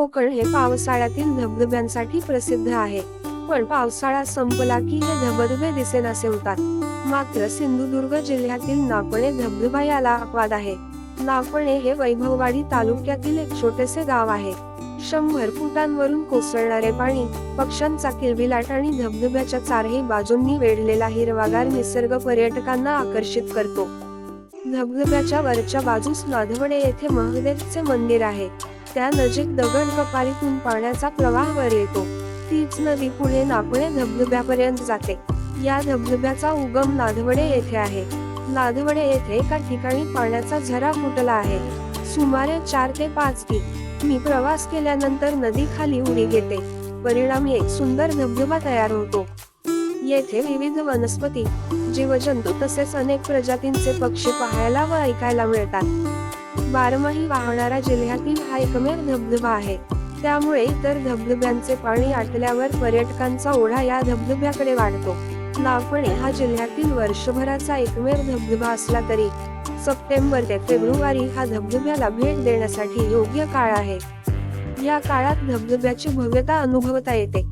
कोकण हे पावसाळ्यातील धबधब्यांसाठी प्रसिद्ध आहे. पण पावसाळा संपला की हे धबधबे दिसेनासे होतात. मात्र सिंधुदुर्ग जिल्ह्यातील नापणे धबधबा याला अपवाद आहे. नापणे हे वैभववाडी तालुक्यातील एक छोटेसे गाव आहे. शंभर फुटांवरून कोसळणारे पाणी पक्ष्यांचा किलबिलाट आणि धबधब्याच्या चारही बाजूंनी वेढलेला हिरवागार निसर्ग पर्यटकांना आकर्षित करतो. धबधब्याच्या वरच्या बाजूस नाधवडे येथे महादेवचे मंदिर आहे. त्या नजीक दगड कपारीतून पाण्याचा प्रवाह वर येतो. तीच नदी पुढे नागवडे धबधब्यापर्यंत जाते. या धबधब्याचा उगम नाधवडे येथे आहे. नाधवडे येथे एका ठिकाणी पाण्याचा झरा फुटला आहे. सुमारे चार ते पाच की मी प्रवास केल्यानंतर नदी खाली उडी घेते. परिणामी एक सुंदर धबधबा तयार होतो. येथे विविध वनस्पती जीवजंतू तसेच अनेक प्रजातींचे पक्षी पाहायला व ऐकायला मिळतात. बारमाही वाहणारा जिल्ह्यातील हा एकमेव धबधबा आहे. त्यामुळे इतर धबधब्यांचे पाणी आटल्यावर पर्यटकांचा ओढा या धबधब्याकडे वाढतो. नागपणे हा जिल्ह्यातील वर्षभराचा एकमेव धबधबा असला तरी सप्टेंबर ते फेब्रुवारी हा धबधब्याला भेट देण्यासाठी योग्य काळ आहे. या काळात धबधब्याची भव्यता अनुभवता येते.